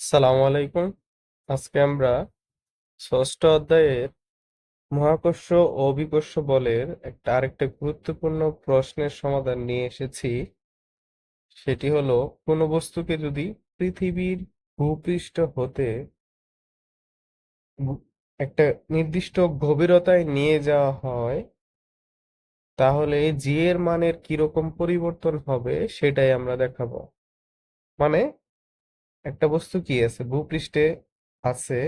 সালাম আলাইকুম। আজকে আমরা ষষ্ঠ অধ্যায়ের মহাকর্ষ ও অভিকর্ষ বলের একটা আরেকটা গুরুত্বপূর্ণ প্রশ্নের সমাধান নিয়ে এসেছি। সেটি হলো, কোনো বস্তুকে যদি পৃথিবীর ভূপৃষ্ঠ হতে একটা নির্দিষ্ট গভীরতায় নিয়ে যাওয়া হয়, তাহলে জি এর মানের কীরকম পরিবর্তন হবে সেটাই আমরা দেখাবো। মানে একটা বস্তু কি আছে? ভূপৃষ্ঠে আছে।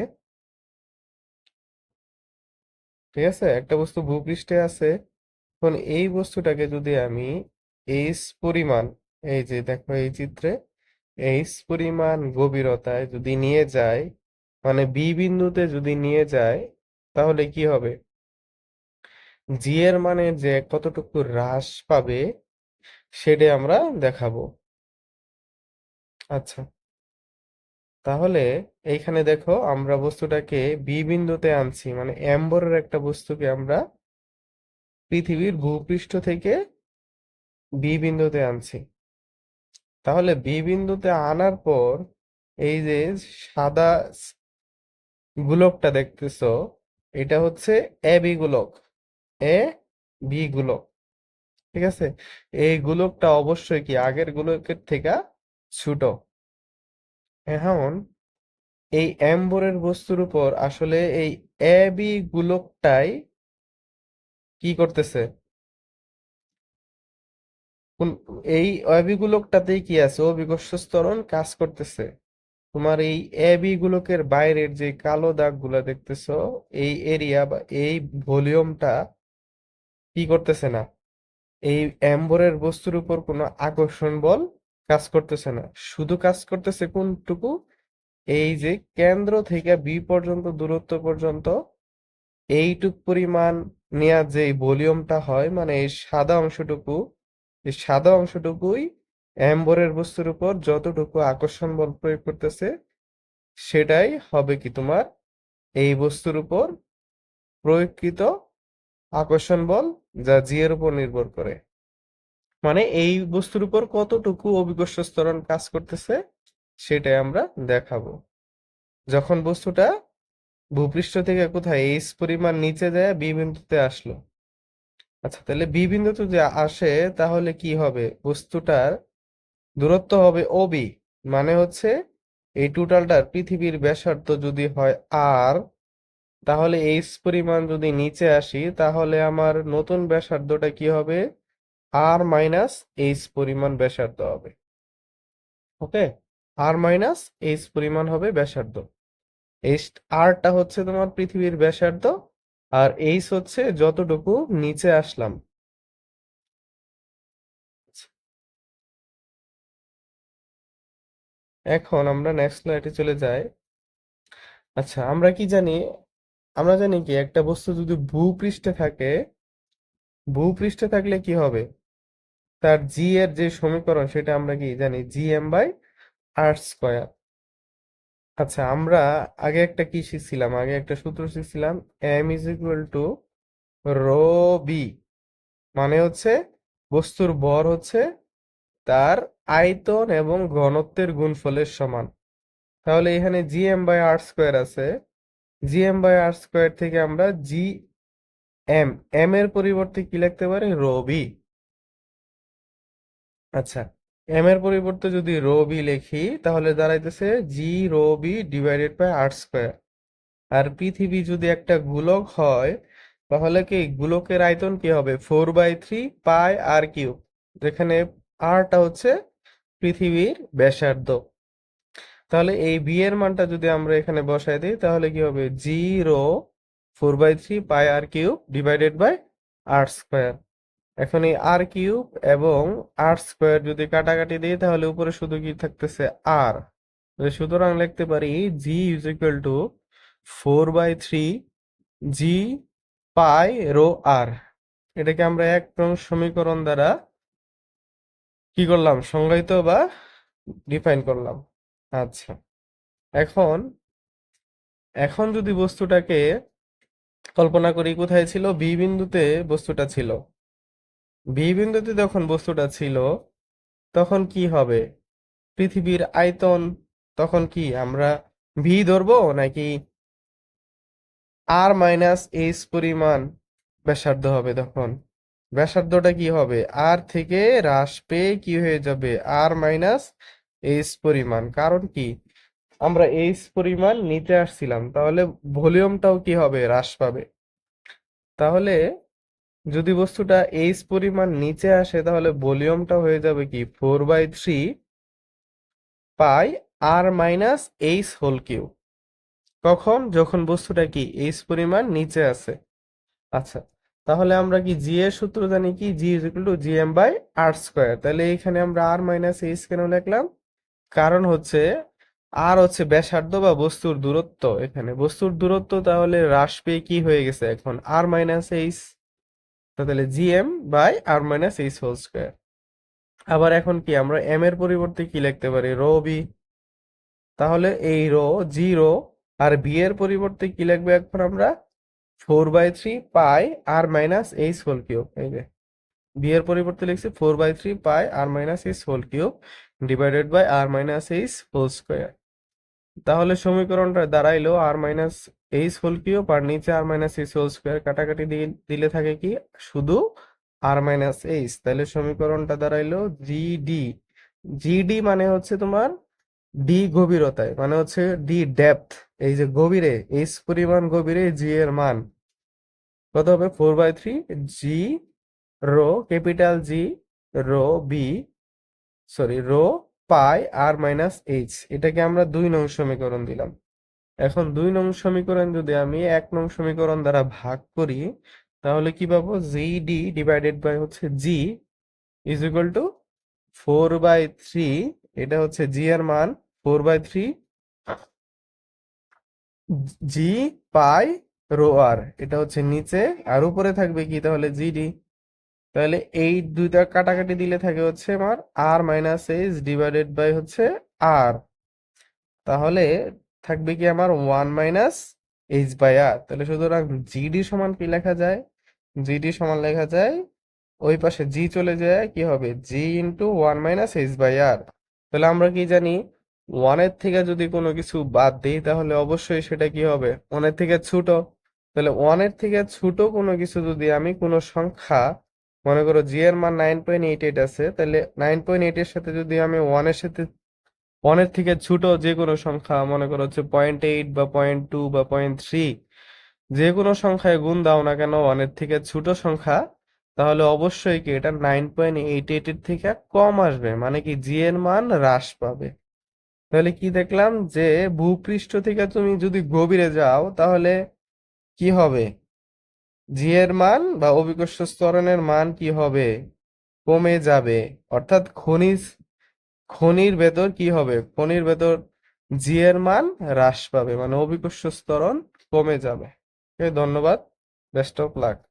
ঠিক আছে? একটা বস্তু ভূপৃষ্ঠে আছে। এখন এই বস্তুটাকে যদি আমি এইচ পরিমাণ, এই যে দেখো এই চিত্রে, এইচ পরিমাণ গভীরতায় যদি নিয়ে যায় মানে বি বিন্দুতে যদি নিয়ে যায় তাহলে কি হবে? জি এর মানে যে কতটুকু হ্রাস পাবে, সেটা আমরা দেখাবো। আচ্ছা। তাহলে এইখানে দেখো আমরা বস্তুটাকে বি বিন্দুতে আনছি মানে এম্বরের একটা বস্তুকে আমরা পৃথিবীর ভূপৃষ্ঠ থেকে বি বিন্দুতে আনছি। তাহলে বি বিন্দুতে আনার পর এই যে সাদা গোলকটা দেখতেছো, এটা হচ্ছে এ বি গোলক এ বি গোলক, ঠিক আছে? এই গোলকটা অবশ্যই কি আগের গোলকের থেকে ছোট। এখন এই এম্বরের বস্তুর উপর আসলে এই এ বি গোলকটাই কি করতেছে? এই এবি গোলকটাতেই কি আছে? অভিকর্ষ ত্বরণ কাজ করতেছে। তোমার এই এবি গোলকের বাইরের যে কালো দাগগুলা দেখতেছো, এই এরিয়া বা এই ভলিউমটা কি করতেছে না? এই এম্বরের বস্তুর উপর কোনো আকর্ষণ বল কাজ করতেছে না। শুধু কাজ করতেছে কোনটুকু? এই যে কেন্দ্র থেকে বি পর্যন্ত, দূরত্ব পর্যন্ত, এইটুক পরিমাণ নেওয়া যে ভলিউমটা হয় মানে এই সাদা অংশটুকু, এই সাদা অংশটুকুই এম্বরের বস্তুর উপর যতটুকু আকর্ষণ বল প্রয়োগ করতেছে, সেটাই হবে কি তোমার এই বস্তুর উপর প্রয়োগকৃত আকর্ষণ বল যা জি এর উপর নির্ভর করে। মানে এই বস্তুর উপর কতটুকু অভিকর্ষ ত্বরণ কাজ করতেছে, সেটাই আমরা দেখাবো। যখন বস্তুটা ভূপৃষ্ঠ থেকে কোথায় এইচ পরিমাণ নিচে যায়, বি বিন্দুতে আসলো। আচ্ছা তাহলে বি বিন্দুতে যে আসে, তাহলে কি হবে? বস্তুটার দূরত্ব হবে ওবি মানে হচ্ছে এই টোটালটার পৃথিবীর ব্যাসার্ধ যদি হয় আর, তাহলে এইচ পরিমাণ যদি নিচে আসি, তাহলে আমার নতুন ব্যাসার্ধটা কি হবে? আর মাইনাস এইচ পরিমাণ ব্যাসার্ধ হবে। ওকে? আর মাইনাস এইচ পরিমাণ হবে ব্যাসার্ধ। এইচ আরটা হচ্ছে তোমার পৃথিবীর ব্যাসার্ধ, আর এইচ হচ্ছে যতটুকু নিচে আসলাম। এখন আমরা নেক্সট স্লাইডে চলে যাই। আচ্ছা আমরা কি জানি? আমরা জানি কি, একটা বস্তু যদি ভূপৃষ্ঠে থাকে ভূপৃষ্ঠে থাকলে কি হবে? তার জি এর যে সমীকরণ, সেটা আমরা কি জানি? G M by R square আচ্ছা আমরা আগে একটা কি শিখছিলাম? আগে একটা সূত্র শিখছিলাম M is equal to rho V মানে হচ্ছে বস্তুর ভর হচ্ছে তার আয়তন এবং ঘনত্বের গুণফলের সমান। তাহলে এখানে G M by R square আছে। G M by R square থেকে আমরা জি এম এম এর পরিবর্তে কি লিখতে পারি? রো বি আচ্ছা এম এর পরিবর্তে যদি রো বি লিখি, তাহলে দাঁড়াইতেছে G rho V divided by R square আর পৃথিবী যদি একটা গোলক হয়, তাহলে কি গোলকের আয়তন কি হবে? Four by three pi R cube যেখানে আরটা হচ্ছে পৃথিবীর ব্যাসার্ধ। তাহলে এই বি এর মানটা যদি আমরা এখানে বসাই দিই, তাহলে কি হবে? Zero four by three pi R cube divided by R square এখন এই আর কিউব এবং আর স্কোয়ার যদি কাটাকাটি দিই, তাহলে উপরে শুধু কি থাকতেছে আর সুতরাং লিখতে পারি G is equal to four by three G pi rho R এটাকে আমরা এক নং সমীকরণ দ্বারা কি করলাম? সংজ্ঞায়িত বা ডিফাইন করলাম। আচ্ছা এখন এখন যদি বস্তুটাকে কল্পনা করি কোথায় ছিল? বি বিন্দুতে বস্তুটা ছিল। বি বিন্দুতে যখন বস্তুটা ছিল, তখন কি হবে? পৃথিবীর আয়তন, তখন কি আমরা ভি ধরবো নাকি আর মাইনাস এইচ পরিমাণ ব্যাসার্ধ হবে তখন? ব্যাসার্ধটা কি হবে? আর থেকে হ্রাস পেয়ে কি হয়ে যাবে? আর মাইনাস এইচ পরিমাণ। কারণ কি? আমরা এইচ পরিমাণ নিতে আসছিলাম, তাহলে ভলিউমটাও কি হবে? হ্রাস পাবে। তাহলে যদি বস্তুটা এইচ পরিমাণ নিচে আসে, তাহলে ভলিউমটা হয়ে যাবে কি? Four by three pi R minus H whole cube কখন? যখন বস্তুটা কি? এইচ পরিমাণ নিচে আছে আচ্ছা তাহলে আমরা কি জি এর সূত্র জানি কি? G is equal to G M by R square তাহলে এখানে আমরা আর মাইনাস এইচ কেন লিখলাম? কারণ হচ্ছে আর হচ্ছে ব্যাসার্ধ বা বস্তুর দূরত্ব এখানে। বস্তুর দূরত্ব তাহলে হ্রাস পেয়ে কি হয়ে গেছে এখন? আর মাইনাস এইচ তাহলে G M by R minus H whole square আবার এখন কি, আমরা এম এর পরিবর্তে কি লিখতে পারি? রো বি তাহলে এই রো জি রো আর বি এর পরিবর্তে কি লিখব এখন আমরা? Four by three pi R minus H whole cube এই যে। বি এর পরিবর্তে লিখছি four by three pi R minus H whole cube divided by R minus H whole square তাহলে সমীকরণটা দাঁড়াইলো R minus H whole cube আর নিচে R minus H whole square কাটাকাটি দিলে থাকে কি? শুধু আর মাইনাস এইচ তাহলে সমীকরণটা দাঁড়াইলো জিডি জিডি মানে হচ্ছে তোমার ডি গভীরতায় মানে হচ্ছে ডি ডেপথ এই যে গভীরে এইচ পরিমাণ গভীরে জি এর মান। কত হবে? Four by three G rho capital G rho V sorry rho pi R minus H এটাকে আমরা দুই নং সমীকরণ দিলাম। এখন দুই নং সমীকরণ যদি আমি এক নং সমীকরণ দ্বারা ভাগ করি, তাহলে কি পাবো? জি ডি ডিভাইডেড বাই হচ্ছে G is equal to four by three এটা হচ্ছে জি এর মান four by three G pi rho R এটা হচ্ছে নিচে, আর উপরে থাকবে কি? তাহলে জিডি তাহলে এই দুইটা কাটাকাটি দিলে থাকে হচ্ছে আমার R minus H divided by হচ্ছে আর তাহলে থাকবে কি আমার one minus H by R তাহলে সুতরাং জিডি সমান কি লেখা যায়? জিডি সমান লেখা যায়, ওই পাশে জি চলে যায়, কি হবে? G into one minus H by R তাহলে আমরা কি জানি? ওয়ানের থেকে যদি কোনো কিছু বাদ দিই, তাহলে অবশ্যই সেটা কি হবে? ওয়ানের থেকে ছোট। তাহলে ওয়ানের থেকে ছোট কোনো কিছু যদি আমি কোনো সংখ্যা, মনে করো জি এর মান নাইন পয়েন্ট এইট এইট আছে, তাহলে নাইন পয়েন্ট এইট এর সাথে যদি আমি ওয়ানের সাথে ওয়ানের থেকে ছোট যে কোনো সংখ্যা, মনে করো হচ্ছে পয়েন্ট এইট বা পয়েন্ট টু বা পয়েন্ট থ্রি যে কোনো সংখ্যায় গুণ দাও না কেন, ওয়ানের থেকে ছোট সংখ্যা, তাহলে অবশ্যই কি এটা নাইন পয়েন্ট এইট এইট এর থেকে কম আসবে মানে কি জি এর মান হ্রাস পাবে। তাহলে কি দেখলাম যে ভূপৃষ্ঠ থেকে তুমি যদি গভীরে যাও, তাহলে কি হবে? জি এর মান বা অভিকর্ষ স্তরণের মান কি হবে? কমে যাবে, অর্থাৎ খনিজ খনির ভেতর কি হবে? খনির ভেতর জি এর মান হ্রাস পাবে মানে অভিকর্ষ স্তরণ কমে যাবে। ধন্যবাদ। Best of luck.